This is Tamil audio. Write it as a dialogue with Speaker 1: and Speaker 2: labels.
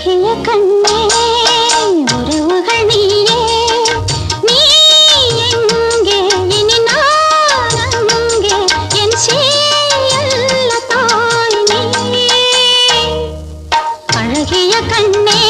Speaker 1: அழகிய கண்ணே உறவுகள் நீயே நீ எங்கே? இனி நான் அங்கே. என் சேயல்ல தாய் நீ அழகிய கண்ணே